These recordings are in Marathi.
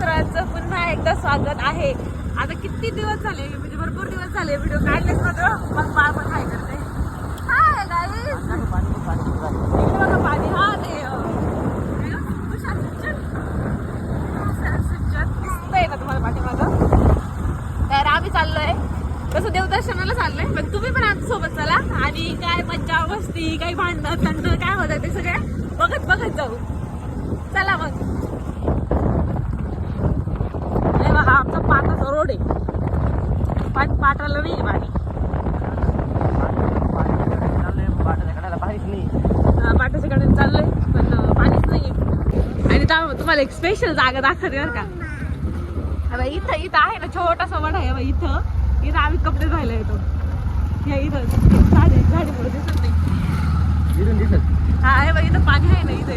सर्वांचं पुन्हा एकदा स्वागत आहे. आता किती दिवस झाले? म्हणजे भरपूर दिवस झाले व्हिडिओ काढलेच नव्हतं मग बाळ पण काय करते हाय गाईस इकडे बघा पाणी. हा ते अं, काय गं? तुषार सिंचन तुषार सिंचन दिसतंय ना तुम्हाला पाठीमागं? तर आम्ही चाललोय. तसं देवदर्शनाला चाललंय. पण तुम्ही पण आमच्यासोबत चला. आणि काय मज्जा मस्ती काही भांडणं तंड काय होतं ते सगळं बघत बघत जाऊ. चला मग हे बघा आमचा पाटाचा रोड आहे पाटाला नाही पाणी पाटाच्या कडे चाललोय पण पाणीच नाही आणि तुम्हाला एक स्पेशल जागा दाखवते बरं का. आता इथं इथं आहे ना छोटासा वडा आहे बा इथं. इथं आम्ही कपडे धुवायला येतो. हे इथं झाडे झाडीमुळे दिसत नाही. हा आहे बा इथं पाणी आहे ना इथे.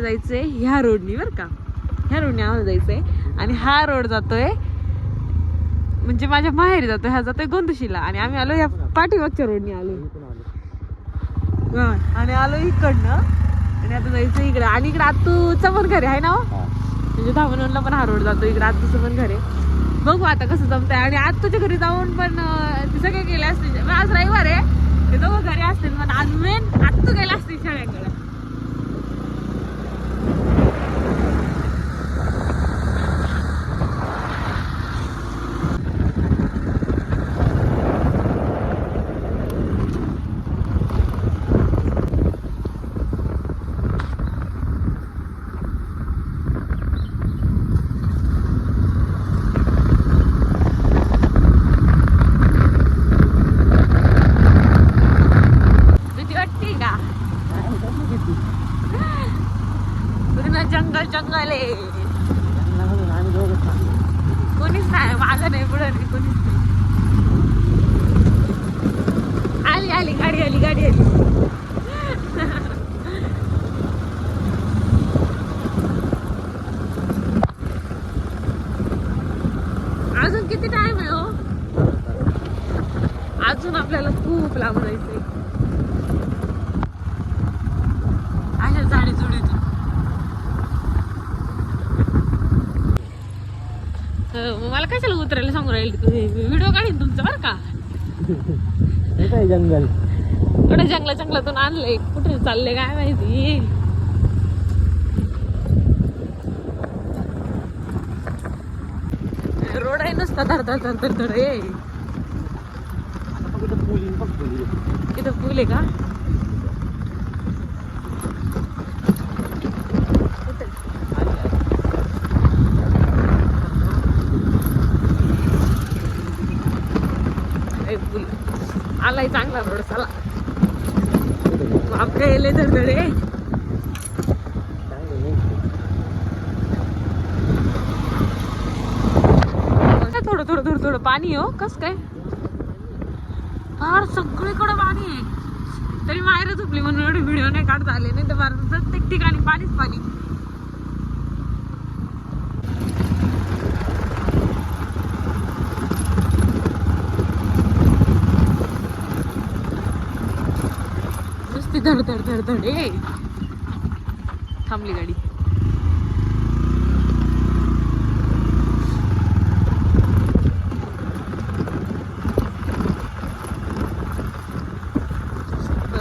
आम्हाला जायचंय ह्या रोडनी बरं का. ह्या रोडने आम्हाला जायचंय. आणि हा रोड जातोय म्हणजे माझ्या माहेरी जातोय हा जातोय गोंदशीला. आणि आम्ही आलो ह्या पाठीमागच्या रोडनी आलो. आणि आलो इकडनं. आणि आता जायचं इकडे. आणि इकडे आत्तूचं पण घर आहे ना हो? म्हणजे धामणला पण हा रोड जातो. इकडे आत्तूचं पण घर. बघू आता कसं जमतंय. आणि आत्तूच्या घरी जाऊन पण ते सगळे गेले असतील. आज रविवार आहे. ते दोघं घरी असतील पण आज मेन आत्तू गेला असतील शाळेकडे भीती वाटते का पूर्ण जंगल जंगल आहे कोणीच नाही मागं नाही पुढं नाही कोणीच नाही आली आली गाडी आली गाडी आली अजून किती टाइम आहे हो? अजून आपल्याला खूप लांब जायचंय. अशा झाडी जुडीतून अं, मला कशाला उतरायला सांगू राहील व्हिडिओ काढीन तुमचं बरं का? जंगल कुठे जंगला? जंगलातून आणलंय. कुठे चालले काय माहिती? आहे नुसता धड धड धड धड धड ए. इथं पूल आहे का? आलाय चांगला रोड चला. बापरे लय धडधड आहे चांगलं नाही. थोडं पाणी हो. कस काय? फार सगळीकडे पाणी आहे. तरी माहेर झोपली म्हणून एवढे व्हिडिओ नाही काढता आले. नाही तर फार प्रत्येक ठिकाणी पाणीच पाणी. नुसती धड धड धड धड ए! थांबली गाडी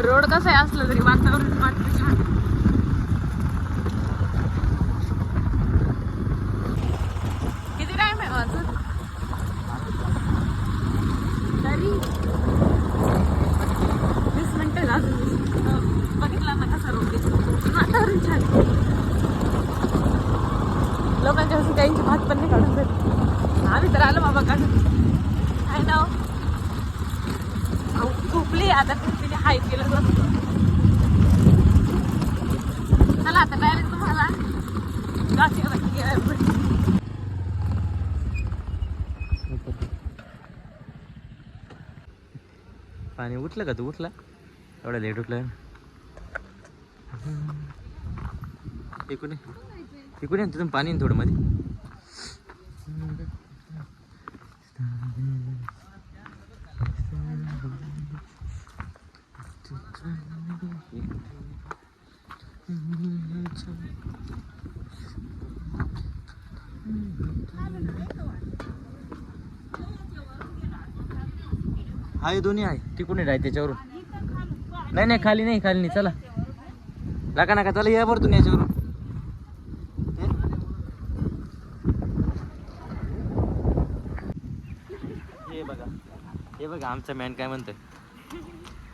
रोड कसं आहे असलं तरी वातावरण वाटतं छान. किती टाइम आहे माझं तरी? वीस मिनटं अजून. बघितला ना कसा रोग वातावरण छान लोकांच्या असं काहींची भात पण नाही काढून जात. आम्ही तर आलो बाबा काढून. काय नाव? अहो, झोपली आता तिने हाय केलं चला आता डायरेक्ट तुम्हाला गाठी पाणी उठलं का तू? उठला? एवढा लेट उठला इकडे इकडे तिथून पाणी थोडं मध्ये हा दोन्ही आहे. तिकडून आहे त्याच्यावरून. नाही नाही खाली नाही खाली नाही. चला. नका नका. चला या बरं तुम्ही याच्यावरून. हे बघा. हे बघा आमचा मॅन काय म्हणतोय.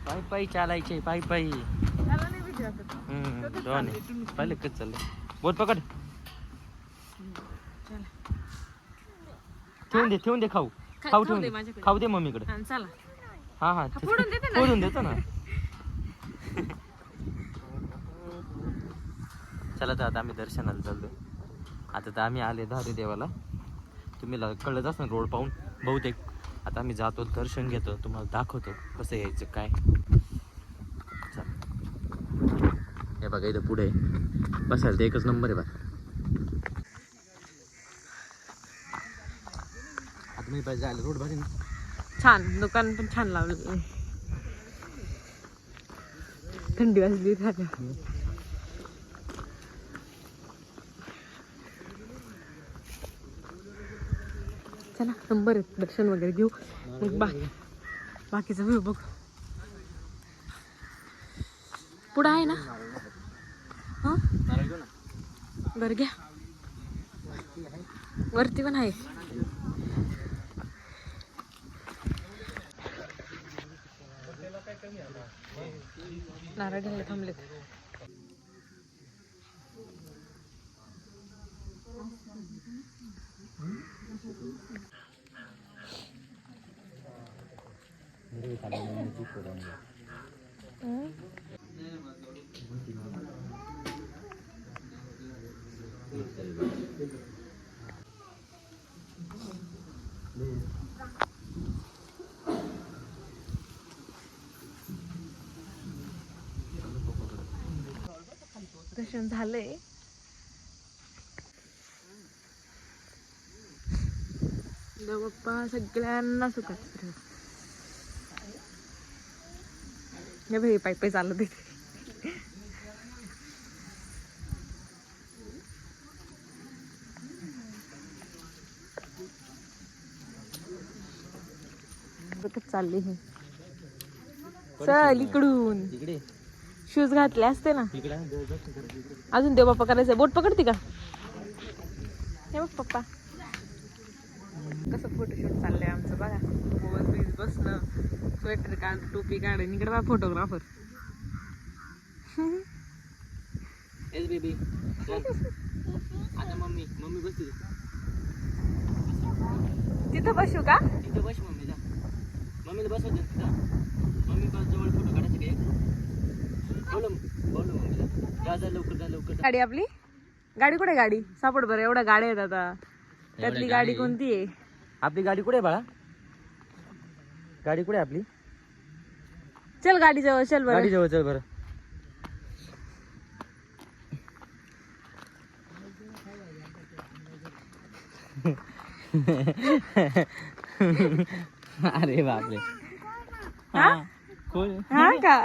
पायी पायी चालायचे पायी पायी. पाहिले कच चाललंय बोट पकड. ठेवून दे ठेवून दे खाऊ. खाऊ ठेवून दे. खाऊ दे मम्मीकडे. चला. हा हा फोडून देते ना. फोडून देतो ना. चला तर आता आम्ही दर्शनाला चाललो आता तर आम्ही आले दहा देवाला. तुम्ही कळत असं रोड पाहून. बहुतेक. आता आम्ही जातो दर्शन घेतो तुम्हाला दाखवतो कसं यायचं काय चला. हे बघा इथं पुढे बसायला तर एकच नंबर आहे बघा. आता मी पाहिजे जायला रोड भारी ना छान दुकान पण छान लावलं थंडी वाजली चला नंबर आहे दर्शन वगैरे घेऊ. मग बाकी बाकीचा व्ह्यू बघ. पुढं आहे ना? बरं घ्या. वरती पण आहे. नारळ घ्यायला थांबलेत. दर्शन झालंय बाप्पा सगळ्यांना सुखात ठेव. हे भाई पायी पायी चालत चालली हे. चल इकडून. इकडे. शूज घातले असते ना. अजून देव बाप्पा करायचं बोट पकडते का? हे बघ पप्पा. कसं फोटोशूट चाललंय आमचं बघा. मोबाईल बीज बसणं. स्वेटर काढ टोपी काढ. इकडे बघा फोटोग्राफर एस बेबी आता मम्मी मम्मी बसली. तिथं बसू का? तिथे बस मम्मी. गाडी आपली? गाडी कुठे गाडी? सापड बरं एवढ्या गाड्या आहेत आता. त्यातली गाडी कोणती आहे? आपली गाडी कुठे आहे बाळा? गाडी कुठे आहे आपली? चल गाडी जवळ चल बरं. गाडी जवळ चल बरं. अरे बापरे. हा? कोण? हा का?